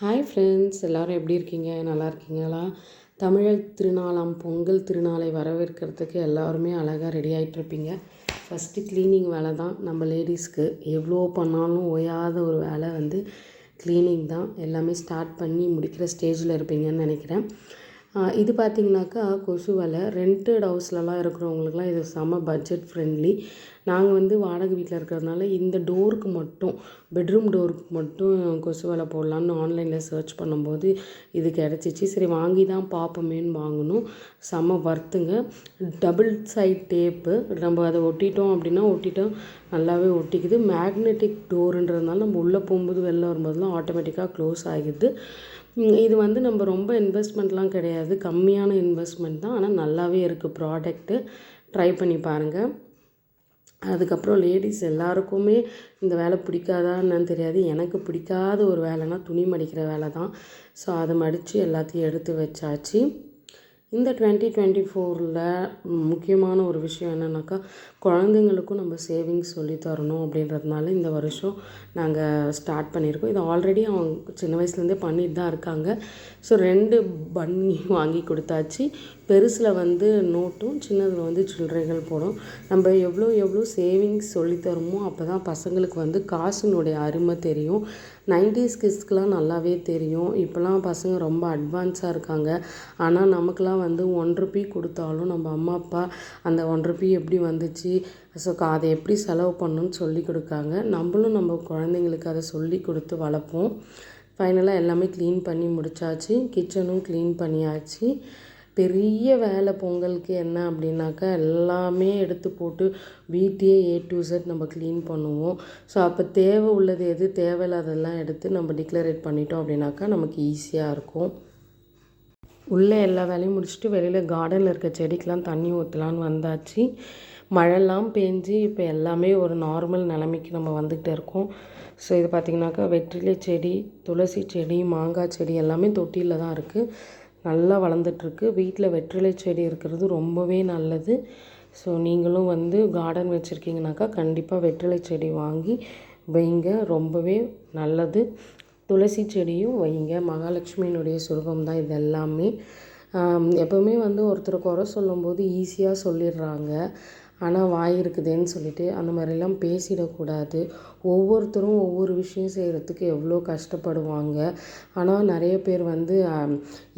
Hi friends எல்லோரும் எப்படி இருக்கீங்க? நல்லா இருக்கீங்களா? தமிழர் திருநாளாம் பொங்கல் திருநாளை வரவேற்கிறதுக்கு எல்லாருமே அழகாக ரெடி ஆகிட்ருப்பீங்க ஃபஸ்ட்டு க்ளீனிங் வேலை தான். நம்ம லேடிஸ்க்கு எவ்வளோ பண்ணாலும் ஓயாத ஒரு வேலை வந்து க்ளீனிங் தான். எல்லாமே ஸ்டார்ட் பண்ணி முடிக்கிற ஸ்டேஜில் இருப்பீங்கன்னு நினைக்கிறேன். இது பார்த்திங்கனாக்கா கொசு வலை ரெண்டட் ஹவுஸ்லலாம் இருக்கிறவங்களுக்குலாம் இது செம பட்ஜெட் ஃப்ரெண்ட்லி நாங்கள் வந்து வாடகை வீட்டில் இருக்கிறதுனால இந்த டோருக்கு மட்டும் பெட்ரூம் டோருக்கு மட்டும் கொசு வலை போடலான்னு ஆன்லைனில் சர்ச் பண்ணும்போது இது கிடச்சிச்சு. சரி வாங்கி தான் பார்ப்போமேன்னு வாங்கினோம். செம வர்த்துங்க டபுள் சைட் டேப்பு நம்ம அதை ஒட்டிட்டோம் அப்படின்னா ஒட்டிட்டோம் நல்லாவே ஒட்டிக்குது. மேக்னெட்டிக் டோருன்றதுனால நம்ம உள்ளே போகும்போது வெளில வரும்போதெல்லாம் ஆட்டோமேட்டிக்காக க்ளோஸ் ஆகிடுது. இது வந்து நம்ம ரொம்ப இன்வெஸ்ட்மெண்ட்லாம் கிடையாது. கம்மியான இன்வெஸ்ட்மெண்ட் தான். ஆனால் நல்லாவே இருக்குது ப்ராடக்ட்டு. ட்ரை பண்ணி பாருங்கள் அதுக்கப்புறம் லேடிஸ் எல்லாருக்குமே இந்த வேலை பிடிக்காதா என்னன்னு தெரியாது. எனக்கு பிடிக்காத ஒரு வேலைனா துணி மடிக்கிற வேலை தான். ஸோ அதை மடித்து எல்லாத்தையும் எடுத்து வச்சாச்சு. இந்த டுவெண்ட்டி டுவெண்ட்டி ஃபோரில் முக்கியமான ஒரு விஷயம் என்னென்னாக்கா குழந்தைங்களுக்கும் நம்ம சேவிங்ஸ் சொல்லி தரணும் அப்படின்றதுனால இந்த வருஷம் நாங்கள் ஸ்டார்ட் பண்ணியிருக்கோம். இது ஆல்ரெடி அவங்க சின்ன வயசுலேருந்தே பண்ணிட்டு தான் இருக்காங்க. ஸோ ரெண்டு பன்னி வாங்கி கொடுத்தாச்சு. பெருசில் வந்து நோட்டும் சின்னதில் வந்து சில்லறைகள் போடும். நம்ம எவ்வளோ எவ்வளோ சேவிங்ஸ் சொல்லித்தரமோ அப்போ தான் பசங்களுக்கு வந்து காசினுடைய அருமை தெரியும். நைன்டிஸ் கிட்ஸ்க்கெலாம் நல்லாவே தெரியும். இப்போலாம் பசங்க ரொம்ப அட்வான்ஸாக இருக்காங்க. ஆனால் நமக்குலாம் வந்து ஒன் ருபி கொடுத்தாலும் நம்ம அம்மா அப்பா அந்த ஒன் ருபி எப்படி வந்துச்சு? ஸோ அதை எப்படி செலவு பண்ணணும்னு சொல்லி கொடுக்காங்க. நம்மளும் நம்ம குழந்தைங்களுக்கு அதை சொல்லி கொடுத்து வளர்ப்போம். ஃபைனலாக எல்லாமே க்ளீன் பண்ணி முடித்தாச்சு கிச்சனும் க்ளீன் பண்ணியாச்சு. பெரிய வேலை பொங்கலுக்கு என்ன அப்படின்னாக்கா எல்லாமே எடுத்து போட்டு வீட்டையே ஏ டு செட் நம்ம க்ளீன் பண்ணுவோம். ஸோ அப்போ தேவை உள்ளது எது? தேவையில்லாததெல்லாம் எடுத்து நம்ம டிக்ளரேட் பண்ணிட்டோம் அப்படின்னாக்கா நமக்கு ஈஸியாக இருக்கும். உள்ளே எல்லா வேலையும் முடிச்சுட்டு வெளியில் கார்டனில் இருக்க செடிக்கெலாம் தண்ணி ஊற்றலான்னு வந்தாச்சு. மழைலாம் பேஞ்சு இப்போ எல்லாமே ஒரு நார்மல் நிலைமைக்கு நம்ம வந்துக்கிட்டு இருக்கோம். ஸோ இது பார்த்திங்கனாக்கா வெற்றிலை செடி துளசி செடி மாங்காய் செடி எல்லாமே தொட்டியில் தான் இருக்குது நல்லா வளர்ந்துட்டுருக்கு வீட்டில் வெற்றிலை செடி இருக்கிறது ரொம்பவே நல்லது. ஸோ நீங்களும் வந்து கார்டன் வச்சுருக்கீங்கனாக்கா கண்டிப்பாக வெற்றிலை செடி வாங்கி வைங்க. ரொம்பவே நல்லது. துளசி செடியும் வைங்க. மகாலட்சுமியினுடைய சுரூபம் தான் இது எல்லாமே எப்போவுமே வந்து ஒருத்தர் குறை சொல்லும்போது ஈஸியாக சொல்லிடுறாங்க. ஆனால் வாய் இருக்குதேன்னு சொல்லிட்டு அந்த மாதிரிலாம் பேசிடக்கூடாது. ஒவ்வொருத்தரும் ஒவ்வொரு விஷயம் செய்கிறதுக்கு எவ்வளோ கஷ்டப்படுவாங்க. ஆனால் நிறைய பேர் வந்து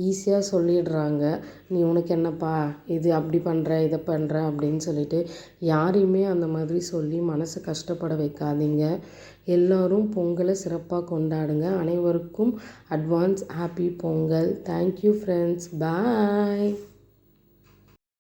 ஈஸியாக சொல்லிடுறாங்க. நீ உனக்கு என்னப்பா இது அப்படி பண்ணுற இதை பண்ணுற அப்படின்னு சொல்லிட்டு யாரையுமே அந்த மாதிரி சொல்லி மனசை கஷ்டப்பட வைக்காதீங்க. எல்லோரும் பொங்கலை சிறப்பாக கொண்டாடுங்க. அனைவருக்கும் advance happy Pongal. Thank you friends bye